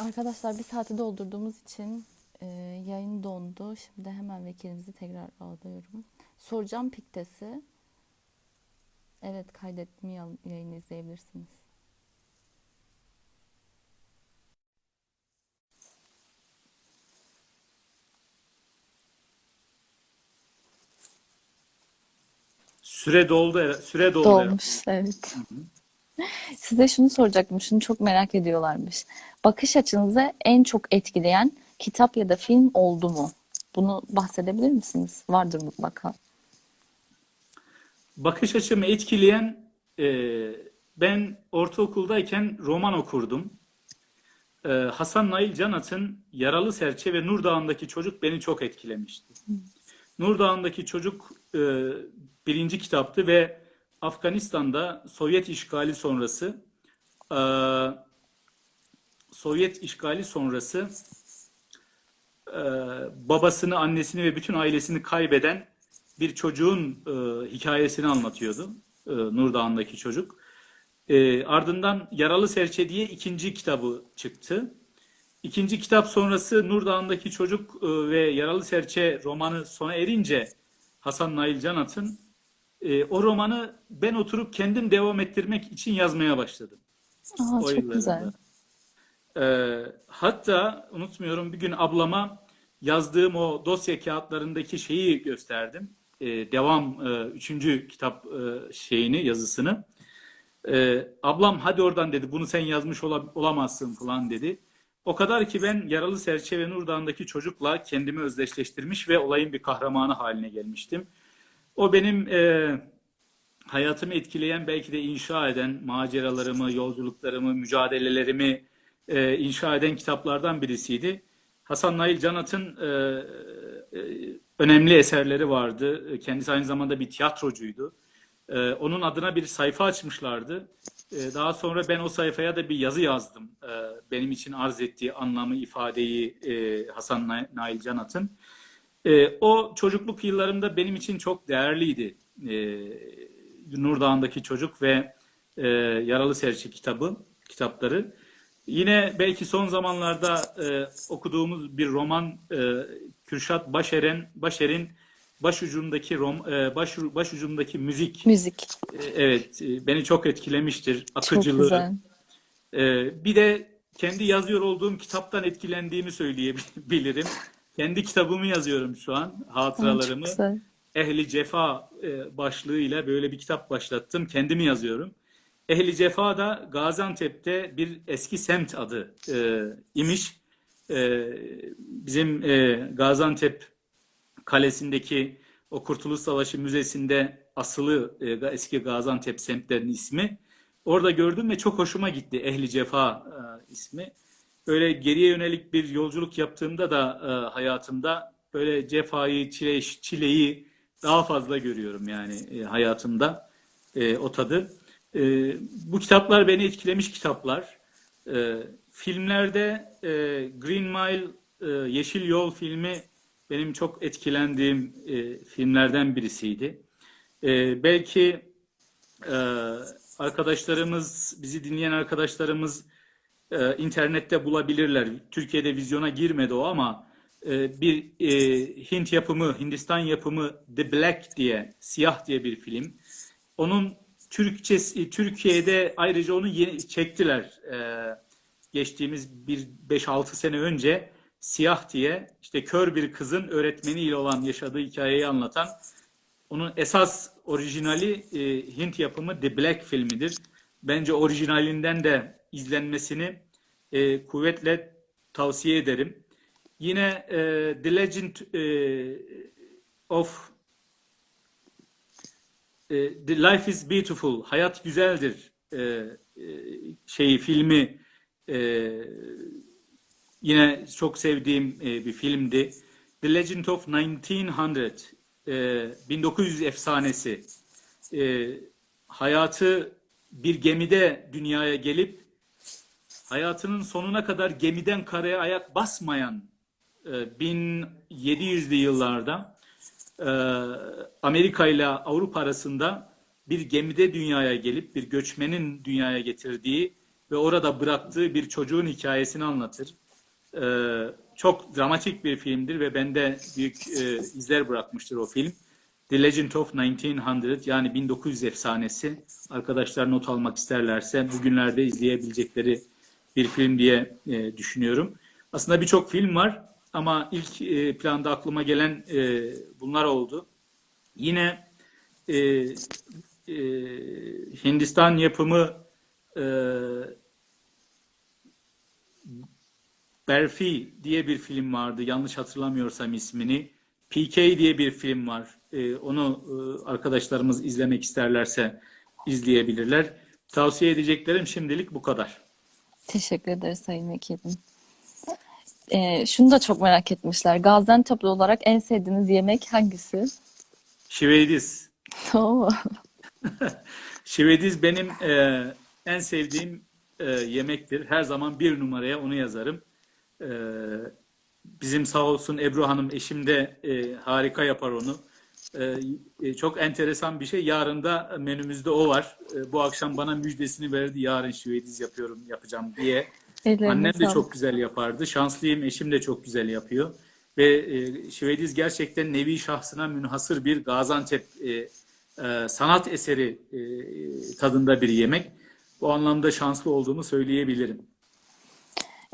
Arkadaşlar bir saati doldurduğumuz için e, yayın dondu. Şimdi hemen vekilimizi tekrar alıyorum. Soracağım Piktes'i. Evet kaydetme yayın- yayını izleyebilirsiniz. Süre doldu. Süre doldu. evet. Dolmuş evet. Size şunu soracaktım. Şunu çok merak ediyorlarmış. Bakış açınızı en çok etkileyen kitap ya da film oldu mu? Bunu bahsedebilir misiniz? Vardır mutlaka. Bakış açımı etkileyen e, ben ortaokuldayken roman okurdum. E, Hasan Nail Canat'ın Yaralı Serçe ve Nur Dağı'ndaki Çocuk beni çok etkilemişti. Nur Dağı'ndaki Çocuk e, birinci kitaptı ve Afganistan'da Sovyet işgali sonrası e, Sovyet işgali sonrası e, babasını, annesini ve bütün ailesini kaybeden bir çocuğun e, hikayesini anlatıyordu. E, Nur Dağı'ndaki çocuk. E, ardından Yaralı Serçe diye ikinci kitabı çıktı. İkinci kitap sonrası Nur Dağı'ndaki çocuk e, ve Yaralı Serçe romanı sona erince Hasan Nail Canat'ın e, o romanı ben oturup kendim devam ettirmek için yazmaya başladım. Aa, O çok yıllarında. güzel. Ee, hatta unutmuyorum bir gün ablama yazdığım o dosya kağıtlarındaki şeyi gösterdim. Ee, devam e, üçüncü kitap e, şeyini yazısını. Ee, ablam hadi oradan dedi bunu sen yazmış ola- olamazsın falan dedi. O kadar ki ben Yaralı Serçe ve Nur Dağı'ndaki çocukla kendimi özdeşleştirmiş ve olayın bir kahramanı haline gelmiştim. O benim e, hayatımı etkileyen belki de inşa eden maceralarımı, yolculuklarımı, mücadelelerimi e, inşa eden kitaplardan birisiydi. Hasan Nail Canat'ın e, e, önemli eserleri vardı. Kendisi aynı zamanda bir tiyatrocuydu. E, onun adına bir sayfa açmışlardı. E, daha sonra ben o sayfaya da bir yazı yazdım. E, benim için arz ettiği anlamı, ifadeyi e, Hasan Na- Nail Canat'ın. E, o çocukluk yıllarımda benim için çok değerliydi. E, Nur Dağı'ndaki Çocuk ve e, Yaralı Serçe kitabı, kitapları. Yine belki son zamanlarda e, okuduğumuz bir roman e, Kürşat Başer'in Başer'in başucundaki rom, e, baş, başucundaki müzik Müzik. e, evet e, beni çok etkilemiştir. Çok Akıcılığı. güzel. E, bir de kendi yazıyor olduğum kitaptan etkilendiğimi söyleyebilirim. Kendi kitabımı yazıyorum şu an, Aa, çok hatıralarımı. güzel. Ehli Cefa e, başlığıyla böyle bir kitap başlattım. Kendimi yazıyorum. Ehli Cefa da Gaziantep'te bir eski semt adı e, imiş. E, bizim e, Gaziantep Kalesi'ndeki o Kurtuluş Savaşı Müzesi'nde asılı e, eski Gaziantep semtlerinin ismi. Orada gördüm ve çok hoşuma gitti Ehli Cefa e, ismi. Böyle geriye yönelik bir yolculuk yaptığımda da e, hayatımda böyle cefayı, çile, çileyi daha fazla görüyorum yani e, hayatımda e, o tadı. E, bu kitaplar beni etkilemiş kitaplar. E, filmlerde e, Green Mile, e, Yeşil Yol filmi benim çok etkilendiğim e, filmlerden birisiydi. E, belki e, arkadaşlarımız, bizi dinleyen arkadaşlarımız e, internette bulabilirler. Türkiye'de vizyona girmedi o ama e, bir e, Hint yapımı, Hindistan yapımı The Black diye, Siyah diye bir film. Onun Türkçesi, Türkiye'de ayrıca onu yeni çektiler. E, geçtiğimiz bir 5-6 sene önce Siyah diye işte kör bir kızın öğretmeniyle olan yaşadığı hikayeyi anlatan onun esas orijinali e, Hint yapımı The Black filmidir. Bence orijinalinden de izlenmesini e, kuvvetle tavsiye ederim. Yine e, The Legend e, of e, The Life is Beautiful, Hayat Güzeldir e, e, şeyi filmi e, yine çok sevdiğim e, bir filmdi. The Legend of 1900, e, 1900 efsanesi. E, hayatı bir gemide dünyaya gelip hayatının sonuna kadar gemiden karaya ayak basmayan e, 1700'lü yıllarda e, Amerika ile Avrupa arasında bir gemide dünyaya gelip bir göçmenin dünyaya getirdiği ve orada bıraktığı bir çocuğun hikayesini anlatır. E, çok dramatik bir filmdir ve bende büyük e, izler bırakmıştır o film. The Legend of 1900 yani 1900 efsanesi. Arkadaşlar not almak isterlerse bugünlerde izleyebilecekleri bir film diye e, düşünüyorum. Aslında birçok film var ama ilk e, planda aklıma gelen e, bunlar oldu. Yine e, e, Hindistan yapımı e, Berfi diye bir film vardı. Yanlış hatırlamıyorsam ismini. PK diye bir film var. E, onu e, arkadaşlarımız izlemek isterlerse izleyebilirler. Tavsiye edeceklerim şimdilik bu kadar. Teşekkür ederiz Sayın Vekilim. Ee, şunu da çok merak etmişler. Gaziantep'li olarak en sevdiğiniz yemek hangisi? Şiveydiz. Oo. Şivediz benim e, en sevdiğim e, yemektir. Her zaman bir numaraya onu yazarım. E, bizim sağ olsun Ebru Hanım eşim de e, harika yapar onu. E, e, çok enteresan bir şey. Yarın da menümüzde o var. E, bu akşam bana müjdesini verdi. Yarın şivediz yapıyorum, yapacağım diye. Ellerine Annem de çok güzel yapardı. Şanslıyım, eşim de çok güzel yapıyor. Ve e, şivediz gerçekten nevi şahsına münhasır bir Gaziantep e, e, sanat eseri e, tadında bir yemek. Bu anlamda şanslı olduğumu söyleyebilirim.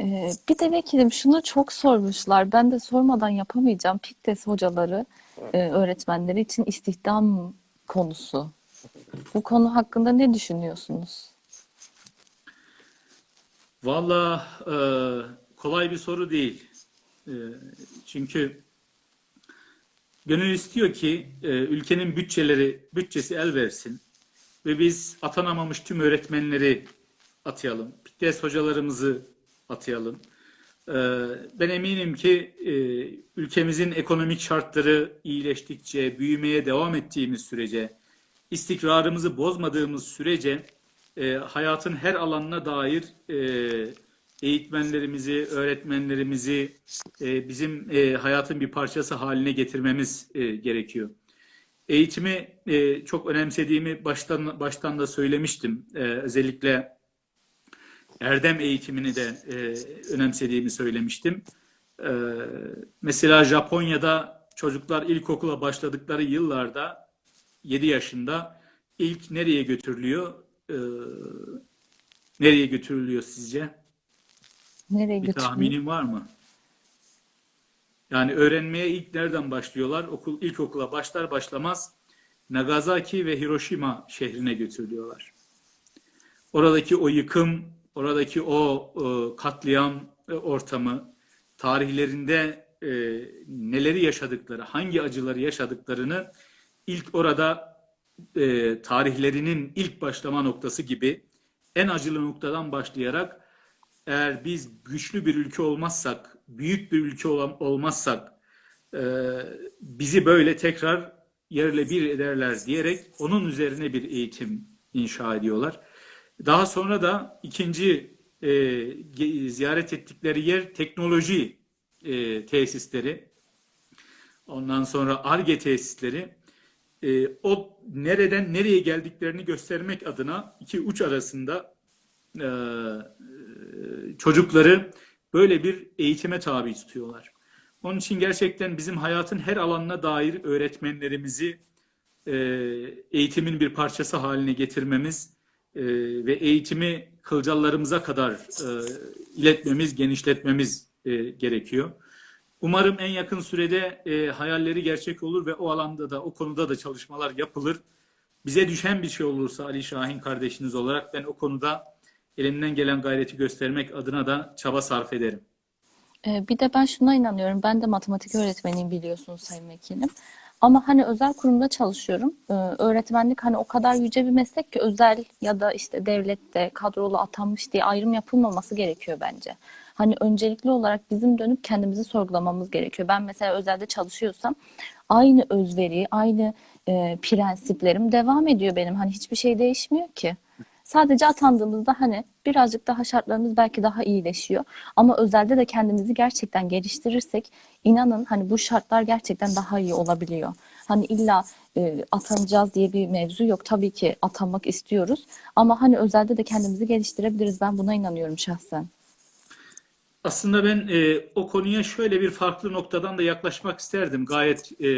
Ee, bir de vekilim şunu çok sormuşlar. Ben de sormadan yapamayacağım. Piktes hocaları, e, öğretmenleri için istihdam konusu. Bu konu hakkında ne düşünüyorsunuz? Valla e, kolay bir soru değil. E, çünkü gönül istiyor ki e, ülkenin bütçeleri bütçesi el versin ve biz atanamamış tüm öğretmenleri atayalım. Piktes hocalarımızı atayalım. E, ben eminim ki e, ülkemizin ekonomik şartları iyileştikçe, büyümeye devam ettiğimiz sürece, istikrarımızı bozmadığımız sürece e, hayatın her alanına dair e, eğitmenlerimizi, öğretmenlerimizi bizim hayatın bir parçası haline getirmemiz gerekiyor. Eğitimi çok önemsediğimi baştan baştan da söylemiştim. Özellikle erdem eğitimini de e, önemsediğimi söylemiştim. E, mesela Japonya'da çocuklar ilkokula başladıkları yıllarda 7 yaşında ilk nereye götürülüyor? Ee, nereye götürülüyor sizce? Nereye Bir tahminin var mı? Yani öğrenmeye ilk nereden başlıyorlar? Okul ilkokula başlar başlamaz Nagasaki ve Hiroşima şehrine götürülüyorlar. Oradaki o yıkım, oradaki o e, katliam e, ortamı, tarihlerinde e, neleri yaşadıkları, hangi acıları yaşadıklarını ilk orada e, tarihlerinin ilk başlama noktası gibi en acılı noktadan başlayarak eğer biz güçlü bir ülke olmazsak, büyük bir ülke olam- olmazsak e, bizi böyle tekrar yerle bir ederler diyerek onun üzerine bir eğitim inşa ediyorlar. Daha sonra da ikinci e, ziyaret ettikleri yer teknoloji e, tesisleri. Ondan sonra ARGE tesisleri. E, o nereden nereye geldiklerini göstermek adına iki uç arasında e, çocukları böyle bir eğitime tabi tutuyorlar. Onun için gerçekten bizim hayatın her alanına dair öğretmenlerimizi e, eğitimin bir parçası haline getirmemiz e, ve eğitimi kılcallarımıza kadar e, iletmemiz, genişletmemiz e, gerekiyor. Umarım en yakın sürede e, hayalleri gerçek olur ve o alanda da o konuda da çalışmalar yapılır. Bize düşen bir şey olursa Ali Şahin kardeşiniz olarak ben o konuda elimden gelen gayreti göstermek adına da çaba sarf ederim. Ee, Bir de ben şuna inanıyorum. Ben de matematik öğretmeniyim biliyorsunuz Sayın Vekilim. Ama hani özel kurumda çalışıyorum. Ee, Öğretmenlik hani o kadar yüce bir meslek ki özel ya da işte devlette kadrolu atanmış diye ayrım yapılmaması gerekiyor bence. Hani öncelikli olarak bizim dönüp kendimizi sorgulamamız gerekiyor. Ben mesela özelde çalışıyorsam aynı özveri, aynı e, prensiplerim devam ediyor benim. Hani hiçbir şey değişmiyor ki. Sadece atandığımızda hani birazcık daha şartlarımız belki daha iyileşiyor. Ama özelde de kendimizi gerçekten geliştirirsek inanın hani bu şartlar gerçekten daha iyi olabiliyor. Hani illa e, atanacağız diye bir mevzu yok. Tabii ki atanmak istiyoruz. Ama hani özelde de kendimizi geliştirebiliriz. Ben buna inanıyorum şahsen. Aslında ben e, o konuya şöyle bir farklı noktadan da yaklaşmak isterdim. Gayet e,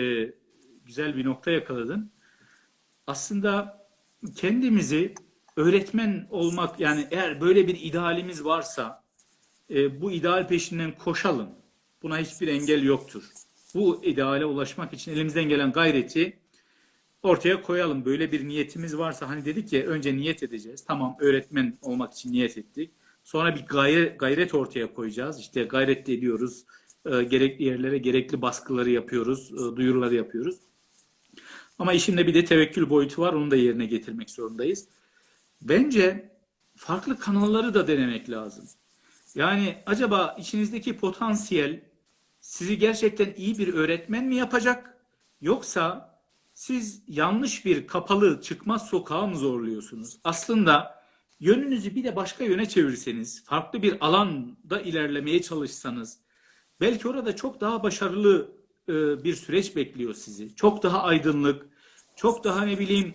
güzel bir nokta yakaladın. Aslında kendimizi öğretmen olmak yani eğer böyle bir idealimiz varsa e, bu ideal peşinden koşalım. Buna hiçbir engel yoktur. Bu ideale ulaşmak için elimizden gelen gayreti ortaya koyalım. Böyle bir niyetimiz varsa hani dedik ya önce niyet edeceğiz. Tamam öğretmen olmak için niyet ettik. Sonra bir gayret, gayret ortaya koyacağız. İşte gayret ediyoruz. E, gerekli yerlere gerekli baskıları yapıyoruz. E, duyuruları yapıyoruz. Ama işin de bir de tevekkül boyutu var. Onu da yerine getirmek zorundayız. Bence farklı kanalları da denemek lazım. Yani acaba içinizdeki potansiyel sizi gerçekten iyi bir öğretmen mi yapacak? Yoksa siz yanlış bir kapalı çıkmaz sokağa mı zorluyorsunuz? Aslında yönünüzü bir de başka yöne çevirseniz, farklı bir alanda ilerlemeye çalışsanız, belki orada çok daha başarılı e, bir süreç bekliyor sizi. Çok daha aydınlık, çok daha ne bileyim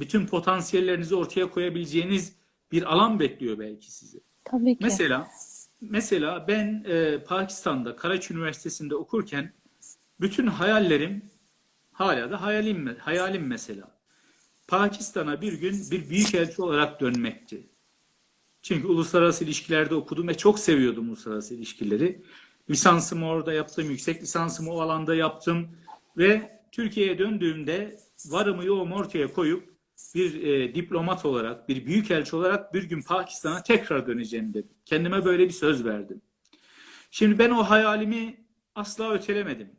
bütün potansiyellerinizi ortaya koyabileceğiniz bir alan bekliyor belki sizi. Tabii ki. Mesela mesela ben e, Pakistan'da Karachi Üniversitesi'nde okurken bütün hayallerim hala da hayalim hayalim mesela. Pakistan'a bir gün bir büyükelçi olarak dönmekti. Çünkü uluslararası ilişkilerde okudum ve çok seviyordum uluslararası ilişkileri. Lisansımı orada yaptım, yüksek lisansımı o alanda yaptım ve Türkiye'ye döndüğümde varımı yoğumu ortaya koyup bir e, diplomat olarak, bir büyükelçi olarak bir gün Pakistan'a tekrar döneceğim dedim. Kendime böyle bir söz verdim. Şimdi ben o hayalimi asla ötelemedim.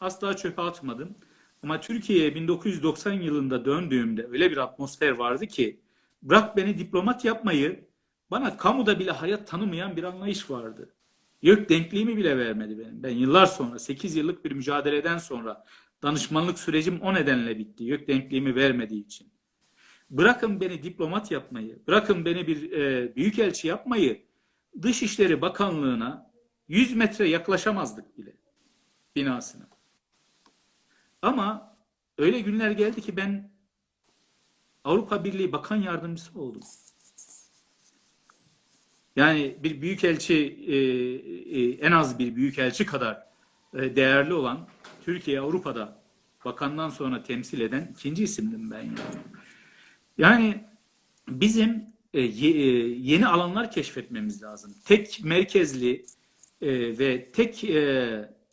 Asla çöpe atmadım. Ama Türkiye'ye 1990 yılında döndüğümde öyle bir atmosfer vardı ki bırak beni diplomat yapmayı bana kamuda bile hayat tanımayan bir anlayış vardı. Yok denkliğimi bile vermedi benim. Ben yıllar sonra 8 yıllık bir mücadeleden sonra danışmanlık sürecim o nedenle bitti. Yok denkliğimi vermediği için. Bırakın beni diplomat yapmayı, bırakın beni bir e, büyükelçi yapmayı Dışişleri Bakanlığı'na 100 metre yaklaşamazdık bile binasına. Ama öyle günler geldi ki ben Avrupa Birliği Bakan Yardımcısı oldum. Yani bir büyükelçi e, e, en az bir büyükelçi kadar e, değerli olan Türkiye Avrupa'da bakandan sonra temsil eden ikinci isimdim ben yani. Yani bizim e, e, yeni alanlar keşfetmemiz lazım. Tek merkezli e, ve tek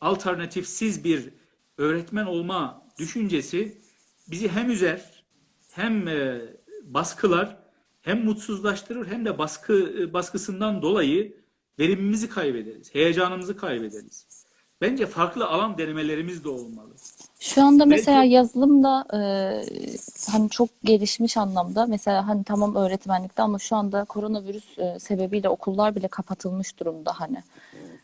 alternatifsiz bir öğretmen olma düşüncesi bizi hem üzer hem baskılar hem mutsuzlaştırır hem de baskı baskısından dolayı verimimizi kaybederiz, heyecanımızı kaybederiz. Bence farklı alan denemelerimiz de olmalı. Şu anda mesela Belki- yazılımda e, hani çok gelişmiş anlamda mesela hani tamam öğretmenlikte ama şu anda koronavirüs e, sebebiyle okullar bile kapatılmış durumda hani.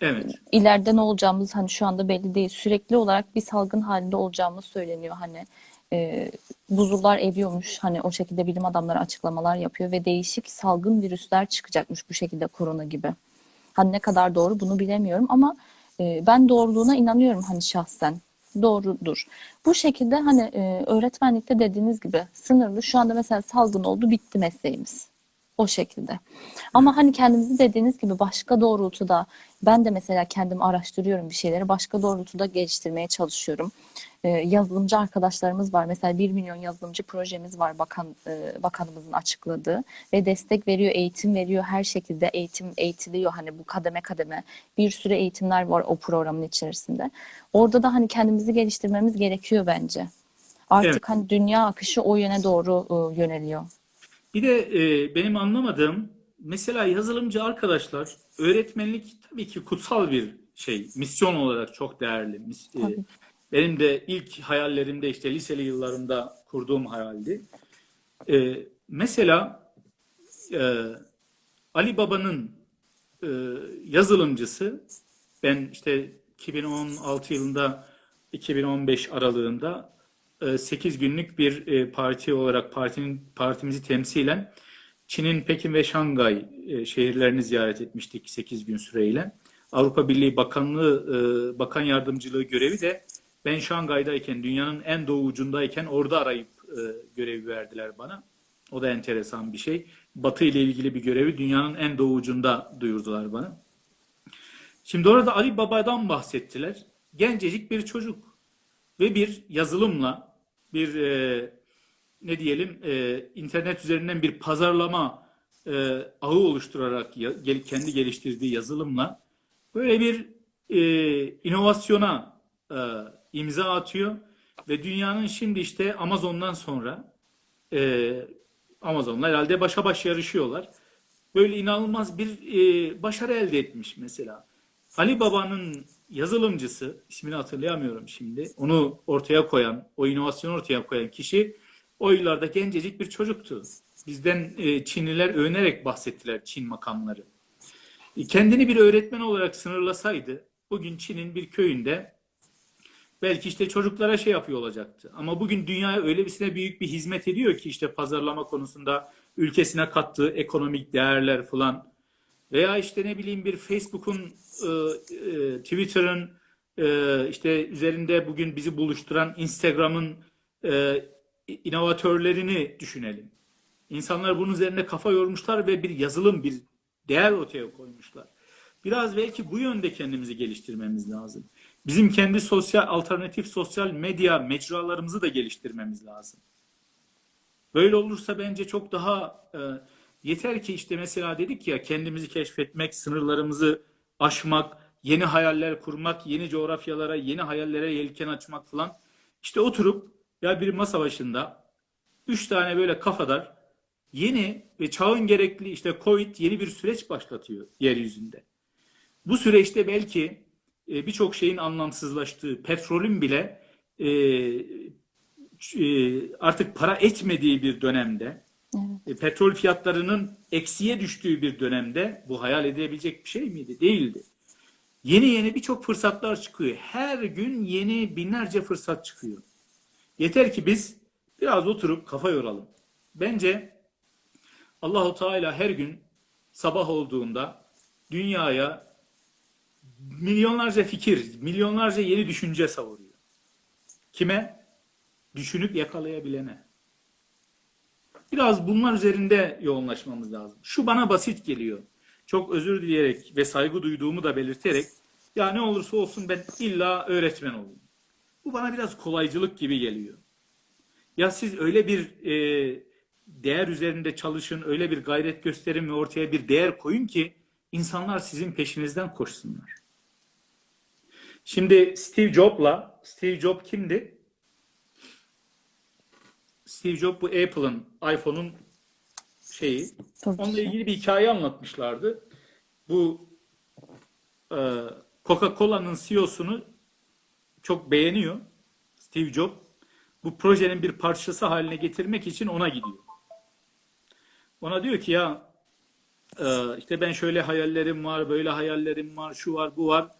Evet. İleride ne olacağımız hani şu anda belli değil. Sürekli olarak bir salgın halinde olacağımız söyleniyor hani. E, buzullar eriyormuş hani o şekilde bilim adamları açıklamalar yapıyor ve değişik salgın virüsler çıkacakmış bu şekilde korona gibi. Hani ne kadar doğru bunu bilemiyorum ama e, ben doğruluğuna inanıyorum hani şahsen. Doğrudur. Bu şekilde hani e, öğretmenlikte dediğiniz gibi sınırlı. Şu anda mesela salgın oldu bitti mesleğimiz. O şekilde. Ama hani kendimizi dediğiniz gibi başka doğrultuda ben de mesela kendim araştırıyorum bir şeyleri başka doğrultuda geliştirmeye çalışıyorum. Ee, yazılımcı arkadaşlarımız var. Mesela 1 milyon yazılımcı projemiz var bakan e, bakanımızın açıkladığı ve destek veriyor, eğitim veriyor. Her şekilde eğitim eğitiliyor hani bu kademe kademe. Bir sürü eğitimler var o programın içerisinde. Orada da hani kendimizi geliştirmemiz gerekiyor bence. Artık Evet. hani dünya akışı o yöne doğru e, yöneliyor. Bir de e, benim anlamadığım mesela yazılımcı arkadaşlar öğretmenlik tabii ki kutsal bir şey. Misyon olarak çok değerli. Mis- e, benim de ilk hayallerimde işte liseli yıllarımda kurduğum hayaldi. E, mesela e, Ali Baba'nın e, yazılımcısı ben işte 2016 yılında 2015 aralığında 8 günlük bir e, parti olarak partinin partimizi temsilen Çin'in Pekin ve Şangay e, şehirlerini ziyaret etmiştik 8 gün süreyle. Avrupa Birliği Bakanlığı e, Bakan Yardımcılığı görevi de Ben Şangay'dayken, dünyanın en doğu ucundayken orada arayıp e, görevi verdiler bana. O da enteresan bir şey. Batı ile ilgili bir görevi dünyanın en doğu ucunda duyurdular bana. Şimdi orada Ali Baba'dan bahsettiler. Gencecik bir çocuk ve bir yazılımla bir e, ne diyelim e, internet üzerinden bir pazarlama e, ağı oluşturarak ya- gel- kendi geliştirdiği yazılımla böyle bir e, inovasyona e, imza atıyor ve dünyanın şimdi işte Amazon'dan sonra e, Amazon'la herhalde başa baş yarışıyorlar. Böyle inanılmaz bir e, başarı elde etmiş mesela. Ali Baba'nın yazılımcısı, ismini hatırlayamıyorum şimdi, onu ortaya koyan, o inovasyonu ortaya koyan kişi o yıllarda gencecik bir çocuktu. Bizden e, Çinliler övünerek bahsettiler Çin makamları. E, Kendini bir öğretmen olarak sınırlasaydı, bugün Çin'in bir köyünde belki işte çocuklara şey yapıyor olacaktı. Ama bugün dünyaya öylesine büyük bir hizmet ediyor ki işte pazarlama konusunda ülkesine kattığı ekonomik değerler falan veya işte ne bileyim bir Facebook'un, e, e, Twitter'ın e, işte üzerinde bugün bizi buluşturan Instagram'ın e, inovatörlerini düşünelim. İnsanlar bunun üzerine kafa yormuşlar ve bir yazılım, bir değer ortaya koymuşlar. Biraz belki bu yönde kendimizi geliştirmemiz lazım. Bizim kendi sosyal, alternatif sosyal medya mecralarımızı da geliştirmemiz lazım. Böyle olursa bence çok daha e, yeter ki işte mesela dedik ya kendimizi keşfetmek, sınırlarımızı aşmak, yeni hayaller kurmak, yeni coğrafyalara, yeni hayallere yelken açmak falan. İşte oturup ya bir masa başında üç tane böyle kafadar yeni ve çağın gerekli işte Covid yeni bir süreç başlatıyor yeryüzünde. Bu süreçte belki e, birçok şeyin anlamsızlaştığı, petrolün bile e, e, artık para etmediği bir dönemde, e, petrol fiyatlarının eksiye düştüğü bir dönemde bu hayal edilebilecek bir şey miydi? Değildi. Yeni yeni birçok fırsatlar çıkıyor. Her gün yeni binlerce fırsat çıkıyor. Yeter ki biz biraz oturup kafa yoralım. Bence Allahu Teala her gün sabah olduğunda dünyaya milyonlarca fikir, milyonlarca yeni düşünce savuruyor. Kime? Düşünüp yakalayabilene. Biraz bunlar üzerinde yoğunlaşmamız lazım. Şu bana basit geliyor. Çok özür dileyerek ve saygı duyduğumu da belirterek ya ne olursa olsun ben illa öğretmen olayım. Bu bana biraz kolaycılık gibi geliyor. Ya siz öyle bir e, değer üzerinde çalışın, öyle bir gayret gösterin ve ortaya bir değer koyun ki insanlar sizin peşinizden koşsunlar. Şimdi Steve Jobs'la, Steve Jobs kimdi? Steve Jobs bu Apple'ın, iPhone'un şeyi. Tabii Onunla ilgili bir hikaye anlatmışlardı. Bu e, Coca-Cola'nın CEO'sunu çok beğeniyor Steve Jobs. Bu projenin bir parçası haline getirmek için ona gidiyor. Ona diyor ki ya e, işte ben şöyle hayallerim var, böyle hayallerim var, şu var, bu var.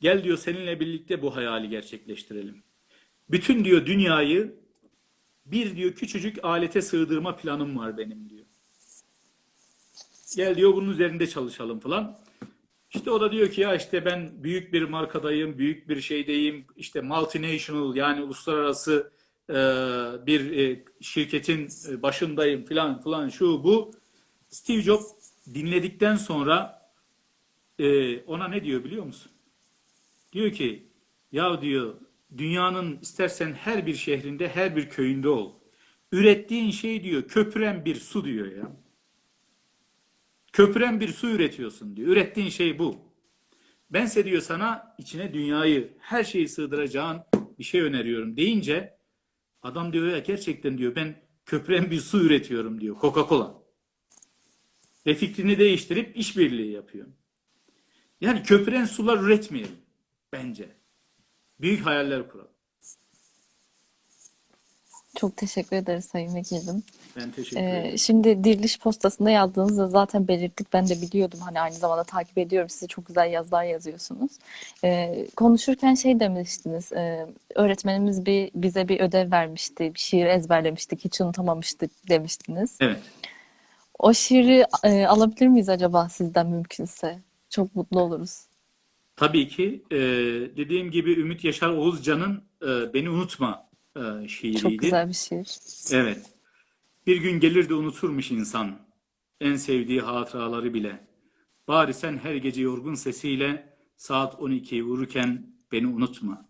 Gel diyor seninle birlikte bu hayali gerçekleştirelim. Bütün diyor dünyayı bir diyor küçücük alete sığdırma planım var benim diyor. Gel diyor bunun üzerinde çalışalım falan. İşte o da diyor ki ya işte ben büyük bir markadayım, büyük bir şeydeyim, işte multinational yani uluslararası e, bir e, şirketin e, başındayım falan falan şu bu. Steve Jobs dinledikten sonra e, ona ne diyor biliyor musun? Diyor ki ya diyor dünyanın istersen her bir şehrinde her bir köyünde ol. Ürettiğin şey diyor köpüren bir su diyor ya. Köpüren bir su üretiyorsun diyor. Ürettiğin şey bu. Bense diyor sana içine dünyayı, her şeyi sığdıracağın bir şey öneriyorum deyince adam diyor ya gerçekten diyor ben köpüren bir su üretiyorum diyor Coca-Cola. Ve fikrini değiştirip işbirliği yapıyor. Yani köpüren sular üretmeyelim bence. Büyük hayaller kuralım. Çok teşekkür ederiz Sayın Vekilim. Ben teşekkür Ee, ederim. şimdi diriliş postasında yazdığınızda zaten belirttik. Ben de biliyordum. Hani aynı zamanda takip ediyorum. Siz çok güzel yazılar yazıyorsunuz. Ee, konuşurken şey demiştiniz. e, öğretmenimiz bir bize bir ödev vermişti. Bir şiir ezberlemiştik. Hiç unutamamıştık demiştiniz. Evet. O şiiri e, alabilir miyiz acaba sizden mümkünse? Çok mutlu oluruz. Tabii ki e, dediğim gibi Ümit Yaşar Oğuzcan'ın e, Beni Unutma e, Çok şiiriydi. güzel bir şiir. Evet. Bir gün gelir de unuturmuş insan en sevdiği hatıraları bile. Bari sen her gece yorgun sesiyle saat 12'yi vururken beni unutma.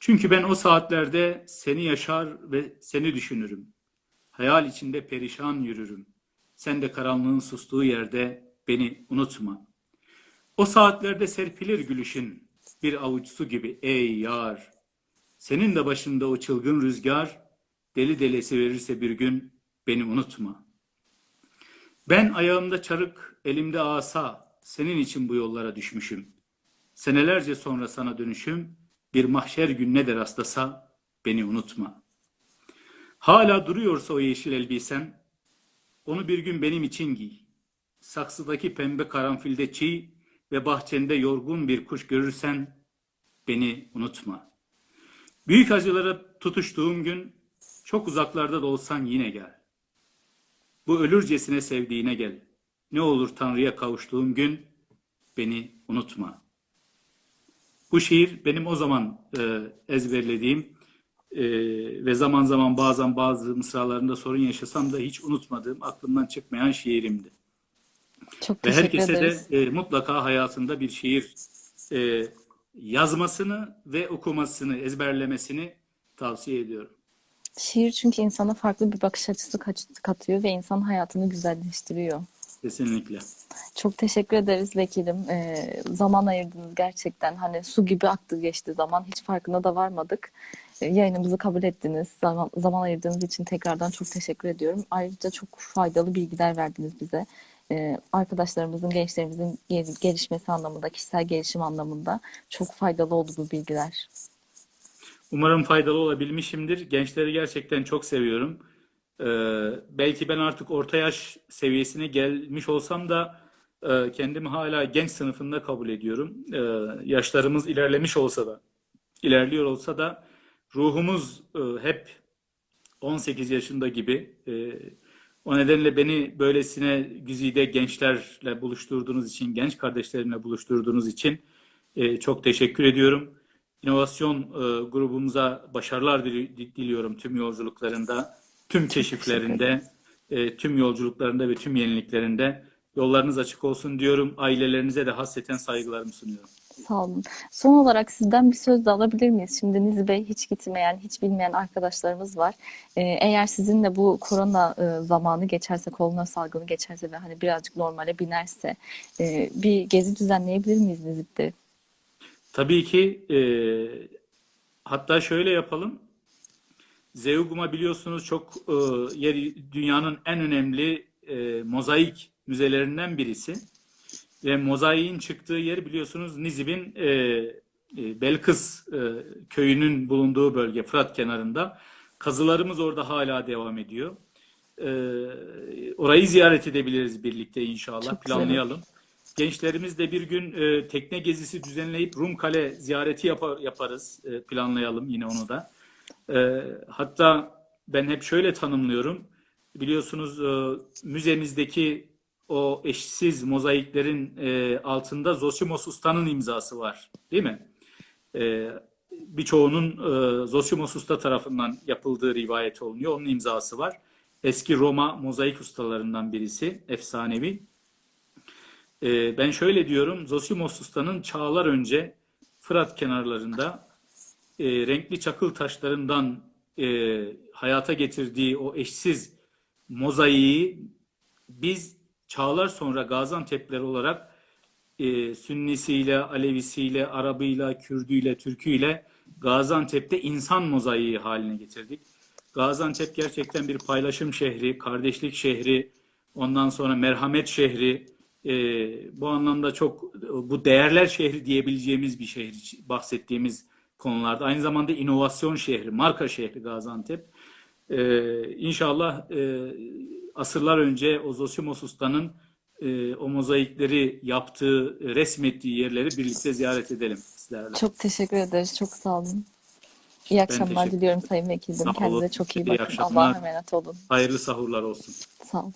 Çünkü ben o saatlerde seni yaşar ve seni düşünürüm. Hayal içinde perişan yürürüm. Sen de karanlığın sustuğu yerde beni unutma. O saatlerde serpilir gülüşün bir avuç su gibi ey yar. Senin de başında o çılgın rüzgar deli delesi verirse bir gün beni unutma. Ben ayağımda çarık, elimde asa senin için bu yollara düşmüşüm. Senelerce sonra sana dönüşüm bir mahşer gününe de rastlasa beni unutma. Hala duruyorsa o yeşil elbisen onu bir gün benim için giy. Saksıdaki pembe karanfilde çiğ ve bahçende yorgun bir kuş görürsen beni unutma. Büyük acılara tutuştuğum gün çok uzaklarda da olsan yine gel. Bu ölürcesine sevdiğine gel. Ne olur Tanrı'ya kavuştuğum gün beni unutma. Bu şiir benim o zaman e, ezberlediğim e, ve zaman zaman bazen bazı mısralarında sorun yaşasam da hiç unutmadığım, aklımdan çıkmayan şiirimdi. Çok Ve herkese ederiz. de e, mutlaka hayatında bir şiir e, yazmasını ve okumasını, ezberlemesini tavsiye ediyorum. Şiir çünkü insana farklı bir bakış açısı kat- katıyor ve insan hayatını güzelleştiriyor. Kesinlikle. Çok teşekkür ederiz vekilim. Ee, zaman ayırdınız gerçekten. Hani su gibi aktı geçti zaman. Hiç farkına da varmadık. Ee, yayınımızı kabul ettiniz. Zaman, zaman ayırdığınız için tekrardan çok teşekkür ediyorum. Ayrıca çok faydalı bilgiler verdiniz bize. Ee, arkadaşlarımızın, gençlerimizin gel- gelişmesi anlamında, kişisel gelişim anlamında çok faydalı oldu bu bilgiler. Umarım faydalı olabilmişimdir. Gençleri gerçekten çok seviyorum. Ee, belki ben artık orta yaş seviyesine gelmiş olsam da e, kendimi hala genç sınıfında kabul ediyorum. Ee, yaşlarımız ilerlemiş olsa da, ilerliyor olsa da ruhumuz e, hep 18 yaşında gibi. E, o nedenle beni böylesine güzide gençlerle buluşturduğunuz için, genç kardeşlerimle buluşturduğunuz için e, çok teşekkür ediyorum. İnovasyon e, grubumuza başarılar dili- diliyorum tüm yolculuklarında, tüm keşiflerinde, e, tüm yolculuklarında ve tüm yeniliklerinde. Yollarınız açık olsun diyorum. Ailelerinize de hasreten saygılarımı sunuyorum. Sağ olun. Son olarak sizden bir söz de alabilir miyiz? Şimdi Nizi hiç gitmeyen, hiç bilmeyen arkadaşlarımız var. Ee, eğer sizinle bu korona e, zamanı geçerse, korona salgını geçerse ve hani birazcık normale binerse e, bir gezi düzenleyebilir miyiz Nizip'te? Tabii ki e, hatta şöyle yapalım. Zeugma biliyorsunuz çok e, yer, dünyanın en önemli e, mozaik müzelerinden birisi. Ve mozaiğin çıktığı yer biliyorsunuz Nizip'in e, e, Belkıs e, köyünün bulunduğu bölge Fırat kenarında. Kazılarımız orada hala devam ediyor. E, orayı ziyaret edebiliriz birlikte inşallah. Çok güzel. Planlayalım. Gençlerimiz de bir gün e, tekne gezisi düzenleyip Rumkale ziyareti yapar, yaparız. E, planlayalım yine onu da. E, hatta ben hep şöyle tanımlıyorum. Biliyorsunuz e, müzemizdeki o eşsiz mozaiklerin e, altında Zosimos Usta'nın imzası var. Değil mi? E, birçoğunun e, Zosimos Usta tarafından yapıldığı rivayet olunuyor. Onun imzası var. Eski Roma mozaik ustalarından birisi. Efsanevi. E, ben şöyle diyorum. Zosimos Usta'nın çağlar önce Fırat kenarlarında e, renkli çakıl taşlarından e, hayata getirdiği o eşsiz mozaiği biz çağlar sonra Gaziantep'ler olarak e, Sünnisiyle, Alevisiyle, Arabıyla, Kürdüyle, Türküyle Gaziantep'te insan mozaiği haline getirdik. Gaziantep gerçekten bir paylaşım şehri, kardeşlik şehri, ondan sonra merhamet şehri. E, bu anlamda çok bu değerler şehri diyebileceğimiz bir şehir bahsettiğimiz konularda. Aynı zamanda inovasyon şehri, marka şehri Gaziantep. Ee, inşallah e, asırlar önce o Zosimos Usta'nın e, o mozaikleri yaptığı, resmettiği yerleri birlikte ziyaret edelim sizlerle. Çok teşekkür ederiz. Çok sağ olun. İyi akşamlar diliyorum Sayın Vekilim. Sağ olun. Kendinize çok iyi İyi bakın. Allah'a emanet olun. Hayırlı sahurlar olsun. Sağ olun.